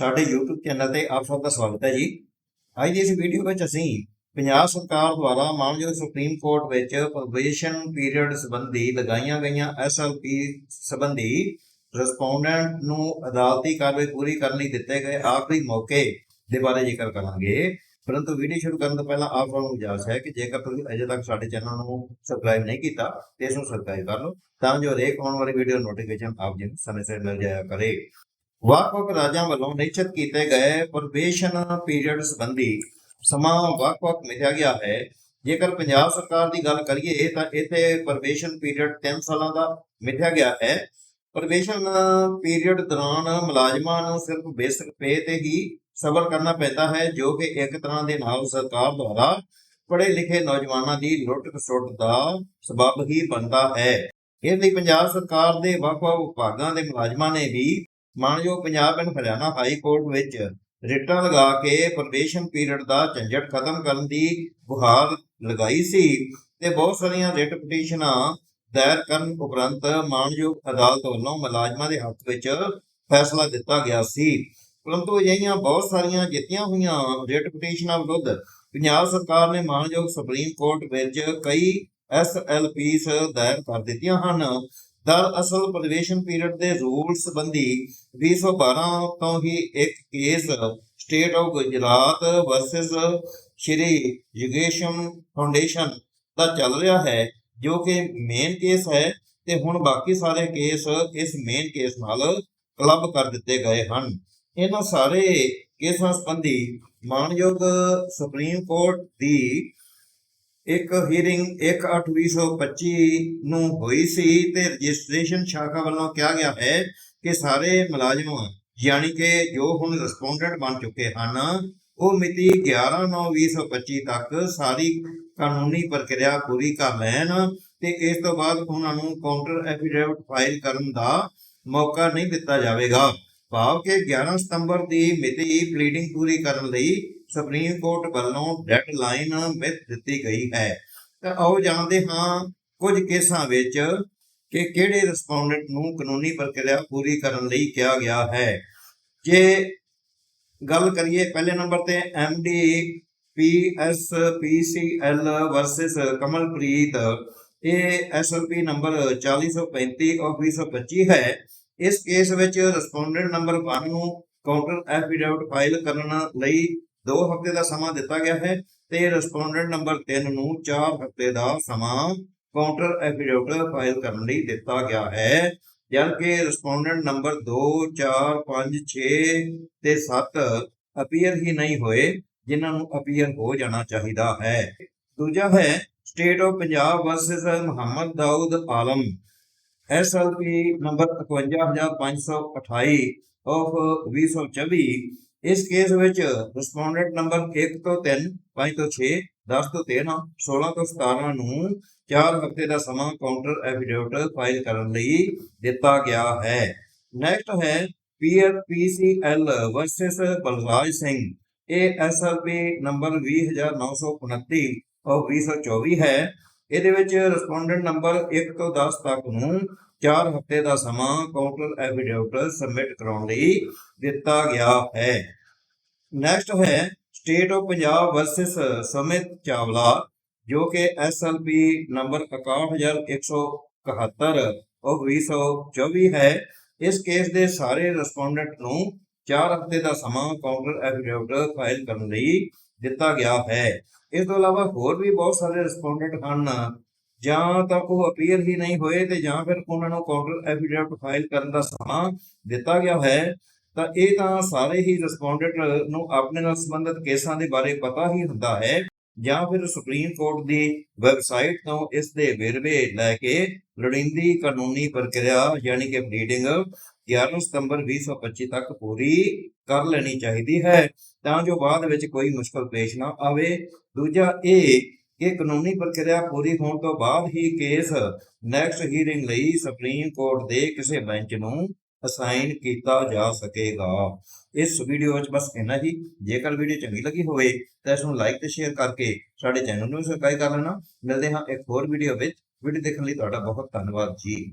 ਸਾਡੇ YouTube channel ਤੇ ਆਪ ਸਭ ਦਾ ਸਵਾਗਤ ਹੈ ਜੀ। ਅੱਜ ਦੀ ਇਸ ਵੀਡੀਓ ਵਿੱਚ ਅਸੀਂ ਪੰਜਾਬ ਸਰਕਾਰ ਦੁਆਰਾ ਮਾਨਯੋਗ ਸੁਪਰੀਮ ਕੋਰਟ ਵਿੱਚ ਪ੍ਰੋਬੇਸ਼ਨ ਪੀਰੀਅਡ ਸੰਬੰਧੀ ਲਗਾਈਆਂ ਗਈਆਂ ਐਸਐਲਪੀ ਸੰਬੰਧੀ ਰਿਸਪੋਂਡੈਂਟ ਨੂੰ ਅਦਾਲਤੀ ਕਾਰਵਾਈ ਪੂਰੀ ਕਰਨ ਲਈ ਦਿੱਤੇ ਗਏ ਆਖਰੀ ਮੌਕੇ ਦੇ ਬਾਰੇ ਜ਼ਿਕਰ ਕਰਾਂਗੇ। ਪਰੰਤੂ ਵੀਡੀਓ ਸ਼ੁਰੂ ਕਰਨ ਤੋਂ ਪਹਿਲਾਂ ਆਪ ਸਭ ਨੂੰ ਗੁਜ਼ਾਰਿਸ਼ ਹੈ ਕਿ ਜੇਕਰ ਤੁਸੀਂ ਅਜੇ ਤੱਕ ਸਾਡੇ ਚੈਨਲ ਨੂੰ ਸਬਸਕ੍ਰਾਈਬ ਨਹੀਂ ਕੀਤਾ ਤੇ ਇਸ ਨੂੰ ਸਬਸਕ੍ਰਾਈਬ ਕਰ ਲਓ, ਤਾਂ ਜੋ ਹਰੇਕ ਆਉਣ ਵਾਲੀ ਵੀਡੀਓ ਨੋਟੀਫਿਕੇਸ਼ਨ ਆਪ ਜੀ ਨੂੰ ਸਮੇਂ ਸਿਰ ਮਿਲ ਜਾਇਆ ਕਰੇ। ਵੱਖ-ਵੱਖ ਰਾਜਾਂ ਵੱਲੋਂ ਨਿਸ਼ਚਿਤ ਕੀਤੇ ਗਏ ਪ੍ਰਵੇਸ਼ਨ ਪੀਰੀਅਡ ਸੰਬੰਧੀ ਸਮਾਂ ਵੱਖ-ਵੱਖ ਮਿਥਿਆ ਗਿਆ ਹੈ। ਜੇਕਰ ਪੰਜਾਬ ਸਰਕਾਰ ਦੀ ਗੱਲ ਕਰੀਏ ਤਾਂ ਇੱਥੇ ਪ੍ਰਵੇਸ਼ਨ ਪੀਰੀਅਡ 3 ਸਾਲਾਂ ਦਾ ਮਿਥਿਆ ਗਿਆ ਹੈ। ਪ੍ਰਵੇਸ਼ਨ ਪੀਰੀਅਡ ਦੌਰਾਨ ਮੁਲਾਜ਼ਮਾਂ ਨੂੰ ਸਿਰਫ ਬੇਸਿਕ ਪੇ ਤੇ ਹੀ ਸਬਰ ਕਰਨਾ ਪੈਂਦਾ ਹੈ, ਜੋ ਕਿ ਇੱਕ ਤਰ੍ਹਾਂ ਦੇ ਨਾਲ ਸਰਕਾਰ ਦੁਆਰਾ ਪੜ੍ਹੇ ਲਿਖੇ ਨੌਜਵਾਨਾਂ ਦੀ ਲੁੱਟ ਖਸੁੱਟ ਦਾ ਸਬਬ ਹੀ ਬਣਦਾ ਹੈ। ਇਸ ਲਈ ਪੰਜਾਬ ਸਰਕਾਰ ਦੇ ਵੱਖ-ਵੱਖ ਵਿਭਾਗਾਂ ਦੇ ਮੁਲਾਜ਼ਮਾਂ ਨੇ ਵੀ ਮਾਨਯੋਗ Punjab and Haryana high court ਵਿੱਚ ਰਿਟਾਂ ਲਗਾ ਕੇ ਪ੍ਰੋਬੇਸ਼ਨ ਪੀਰੀਅਡ ਦਾ ਝੰਜਟ ਖਤਮ ਕਰਨ ਦੀ ਗੁਹਾਰ ਲਗਾਈ ਸੀ ਤੇ ਬਹੁਤ ਸਾਰੀਆਂ ਰਿਟ ਪਟੀਸ਼ਨਾਂ ਦਾਇਰ ਕਰਨ ਉਪਰੰਤ ਮਾਨਯੋਗ ਅਦਾਲਤ ਵੱਲੋਂ ਮੁਲਾਜ਼ਮਾਂ ਦੇ ਹੱਕ ਵਿੱਚ ਫੈਸਲਾ ਦਿੱਤਾ ਗਿਆ ਸੀ। ਪਰੰਤੂ ਅਜਿਹੀਆਂ ਬਹੁਤ ਸਾਰੀਆਂ ਜਿੱਤੀਆਂ ਹੋਈਆਂ ਰਿਟ ਪਟੀਸ਼ਨਾਂ ਵਿਰੁੱਧ ਪੰਜਾਬ ਸਰਕਾਰ ਨੇ ਮਾਨਯੋਗ ਸੁਪਰੀਮ ਕੋਰਟ ਵਿੱਚ ਕਈ ਐਸਐਲਪੀਸ ਦਾਇਰ ਕਰ ਦਿੱਤੀਆਂ ਹਨ। ਦਰਅਸਲ ਪ੍ਰਵੇਸ਼ਨ ਪੀਰੀਅਡ ਦੇ ਰੂਲ ਸੰਬੰਧੀ 2012 ਤੋਂ ਹੀ ਇੱਕ case state of Gujarat versus Shri Yugesham foundation ਦਾ ਚੱਲ ਰਿਹਾ ਹੈ, ਜੋ ਕਿ ਮੇਨ ਕੇਸ ਹੈ ਤੇ ਹੁਣ ਬਾਕੀ ਸਾਰੇ ਕੇਸ ਇਸ ਮੇਨ ਕੇਸ ਨਾਲ ਕਲੱਬ ਕਰ ਦਿੱਤੇ ਗਏ ਹਨ। ਇਹਨਾਂ ਸਾਰੇ ਕੇਸਾਂ ਸੰਬੰਧੀ ਮਾਨਯੋਗ ਸੁਪਰੀਮ ਕੋਰਟ ਦੀ ਇੱਕ ਹੀਅਰਿੰਗ 1/8/2025 ਨੂੰ ਹੋਈ ਸੀ ਤੇ ਰਜਿਸਟ੍ਰੇਸ਼ਨ ਸ਼ਾਖਾ ਵੱਲੋਂ ਕਿਹਾ ਗਿਆ ਹੈ ਕਿ ਸਾਰੇ ਮੁਲਾਜ਼ਮ, ਯਾਨੀ ਕਿ ਜੋ ਹੁਣ ਰਿਸਪੋਂਡੈਂਟ ਬਣ ਚੁੱਕੇ ਹਨ, ਉਹ ਮਿਤੀ 11/9/2025 ਤੱਕ ਸਾਰੀ ਕਾਨੂੰਨੀ ਪ੍ਰਕਿਰਿਆ ਪੂਰੀ ਕਰ ਲੈਣ ਤੇ ਇਸ ਤੋਂ ਬਾਅਦ ਉਹਨਾਂ ਨੂੰ ਕਾਊਂਟਰ ਐਫੀਡੇਵਿਟ ਫਾਈਲ ਕਰਨ ਦਾ ਮੌਕਾ ਨਹੀਂ ਦਿੱਤਾ ਜਾਵੇਗਾ। ਭਾਵ ਕਿ 11 ਸਤੰਬਰ ਦੀ ਮਿਤੀ ਪਲੀਡਿੰਗ ਪੂਰੀ ਕਰਨ ਲਈ ਸੁਪਰੀਮ ਕੋਰਟ ਵੱਲੋਂ ਡੈਡਲਾਈਨ ਮਿੱਥ ਦਿੱਤੀ ਗਈ ਹੈ। ਤਾਂ ਆਓ ਜਾਣਦੇ ਹਾਂ ਕੁਝ ਕੇਸਾਂ ਵਿੱਚ ਕਿ ਕਿਹੜੇ ਰਿਸਪੋਂਡੈਂਟ ਨੂੰ ਕਾਨੂੰਨੀ ਪ੍ਰਕਿਰਿਆ ਪੂਰੀ ਕਰਨ ਲਈ ਕਿਹਾ ਗਿਆ ਹੈ। ਜੇ ਗੱਲ ਕਰੀਏ ਪਹਿਲੇ ਨੰਬਰ ਤੇ ਐਮਡੀ ਪੀਐਸਪੀਸੀਐਲ ਵਰਸਸ ਕਮਲਪ੍ਰੀਤ, ਇਹ ਐਸਐਲਪੀ ਨੰਬਰ 4035 ਆਫ 2025 ਹੈ। ਇਸ ਕੇਸ ਵਿੱਚ ਰਿਸਪੋਂਡੈਂਟ ਨੰਬਰ 1 ਨੂੰ ਕਾਊਂਟਰ ਐਫੀਡੇਵਿਟ ਫਾਈਲ ਕਰਨ ਲਈ 2 ਹਫ਼ਤੇ ਦਾ ਸਮਾਂ ਦਿੱਤਾ ਗਿਆ ਹੈ ਤੇ ਰਿਸਪੋਂਡੈਂਟ ਨੰਬਰ 3 ਨੂੰ 4 ਹਫ਼ਤੇ ਦਾ ਸਮਾਂ ਕਾਊਂਟਰ ਐਫੀਡੇਵਿਟ ਫਾਈਲ ਕਰਨ ਲਈ ਦਿੱਤਾ ਗਿਆ ਹੈ। ਜਦਕਿ ਰਿਸਪੋਂਡੈਂਟ ਨੰਬਰ 2 4 5 6 ਤੇ 7 ਅਪੀਅਰ ਹੀ ਨਹੀਂ ਹੋਏ, ਜਿਨ੍ਹਾਂ ਨੂੰ ਅਪੀਅਰ ਹੋ ਜਾਣਾ ਚਾਹੀਦਾ ਹੈ। ਦੂਜਾ ਹੈ state of Punjab versus Mohammad Daud Alam. SLP number 51528 of 2024 ਇਸ ਕੇਸ ਵਿੱਚ ਰਿਸਪੋਂਡੈਂਟ ਨੰਬਰ 1 ਤੋਂ 3 5 ਤੋਂ 6 10 ਤੋਂ 13 16 ਤੋਂ 17 ਨੂੰ 4 ਹਫ਼ਤੇ ਦਾ ਸਮਾਂ ਕਾਊਂਟਰ ਐਫੀਡੇਵਿਟ ਫਾਈਲ ਕਰਨ ਲਈ ਦਿੱਤਾ ਗਿਆ ਹੈ। ਨੈਕਸਟ ਹੈ ਪੀਆਰਪੀਸੀਐਲ ਵਰਸਸ ਬਲਰਾਜ ਸਿੰਘ। ਇਹ ਐਸਐਲਪੀ ਨੰਬਰ 20929 ਆਫ 2024 ਹੈ। ਇਹਦੇ ਵਿੱਚ ਰਿਸਪੋਂਡੈਂਟ ਨੰਬਰ 1 ਤੋਂ 10 ਤੱਕ ਨੂੰ 4 ਹਫ਼ਤੇ ਦਾ ਸਮਾਂ ਕਾਊਂਟਰ ਐਫੀਡੇਵਿਟ ਸਬਮਿਟ ਕਰਾਉਣ ਲਈ ਦਿੱਤਾ ਗਿਆ ਹੈ। ਨੈਕਸਟ ਹੈ state of Punjab versus Sumit Chawla, ਜੋ ਕਿ ਐਸਐਲਪੀ ਨੰਬਰ 61171 ਆਫ 2024 ਹੈ। ਇਸ ਕੇਸ ਦੇ ਸਾਰੇ ਰਿਸਪੋਂਡੈਂਟ ਨੂੰ 4 ਹਫ਼ਤੇ ਦਾ ਸਮਾਂ ਕਾਊਂਟਰ ਐਫੀਡੇਵਿਟ ਫਾਈਲ ਕਰਨ ਲਈ ਦਿੱਤਾ ਗਿਆ ਹੈ। ਇਸ ਤੋਂ ਇਲਾਵਾ ਹੋਰ ਵੀ ਬਹੁਤ ਸਾਰੇ ਰਿਸਪੋਂਡੈਂਟ ਹਨ। ਜਾਂ ਤਾਂ ਉਹ ਅਪੀਅਰ ਹੀ ਨਹੀਂ ਹੋਏ ਤੇ ਜਾਂ ਫਿਰ ਉਹਨਾਂ ਨੂੰ ਕਾਊਂਟਰ ਐਫੀਡੇਵਿਟ ਫਾਈਲ ਕਰਨ ਦਾ ਸਮਾਂ ਦਿੱਤਾ ਗਿਆ ਹੈ, ਤਾਂ ਇਹ ਤਾਂ ਸਾਰੇ ਹੀ ਰਿਸਪੋਂਡੈਂਟ ਨੂੰ ਆਪਣੇ ਨਾਲ ਸੰਬੰਧਿਤ ਕੇਸਾਂ ਦੇ ਬਾਰੇ ਪਤਾ ਹੀ ਹੁੰਦਾ ਹੈ, ਜਾਂ ਫਿਰ ਸੁਪਰੀਮ ਕੋਰਟ ਦੀ ਵੈਬਸਾਈਟ ਤੋਂ ਇਸ ਦੇ ਵੇਰਵੇ ਲੈ ਕੇ ਲੋੜੀਂਦੀ ਕਾਨੂੰਨੀ ਪ੍ਰਕਿਰਿਆ ਯਾਨੀ ਕਿ ਪਲੀਡਿੰਗ 11 ਸਤੰਬਰ 2025 ਤੱਕ ਪੂਰੀ ਕਰ ਲੈਣੀ ਚਾਹੀਦੀ ਹੈ, ਤਾਂ ਜੋ ਬਾਅਦ ਵਿੱਚ ਕੋਈ ਮੁਸ਼ਕਲ ਪੇਸ਼ ਨਾ ਆਵੇ। ਦੂਜਾ ਇਹ ਕਿ ਕਾਨੂੰਨੀ ਪ੍ਰਕਿਰਿਆ ਪੂਰੀ ਹੋਣ ਤੋਂ ਬਾਅਦ ਹੀ ਕੇਸ ਨੈਕਸਟ ਹੀਅਰਿੰਗ ਲਈ ਸੁਪਰੀਮ ਕੋਰਟ ਦੇ ਕਿਸੇ ਬੈਂਚ ਨੂੰ ਅਸਾਈਨ ਕੀਤਾ ਜਾ ਸਕੇਗਾ। ਇਸ ਵੀਡੀਓ ਵਿੱਚ ਬਸ ਇੰਨਾ ਹੀ। ਜੇਕਰ ਵੀਡੀਓ ਚੰਗੀ ਲੱਗੀ ਹੋਵੇ ਤਾਂ ਇਸ ਨੂੰ ਲਾਈਕ ਤੇ ਸ਼ੇਅਰ ਕਰਕੇ ਸਾਡੇ ਚੈਨਲ ਨੂੰ ਸਬਸਕ੍ਰਾਈਬ ਕਰ ਲੈਣਾ। ਮਿਲਦੇ ਹਾਂ ਇੱਕ ਹੋਰ ਵੀਡੀਓ ਵਿੱਚ। ਵੀਡੀਓ ਦੇਖਣ ਲਈ ਤੁਹਾਡਾ ਬਹੁਤ ਧੰਨਵਾਦ ਜੀ।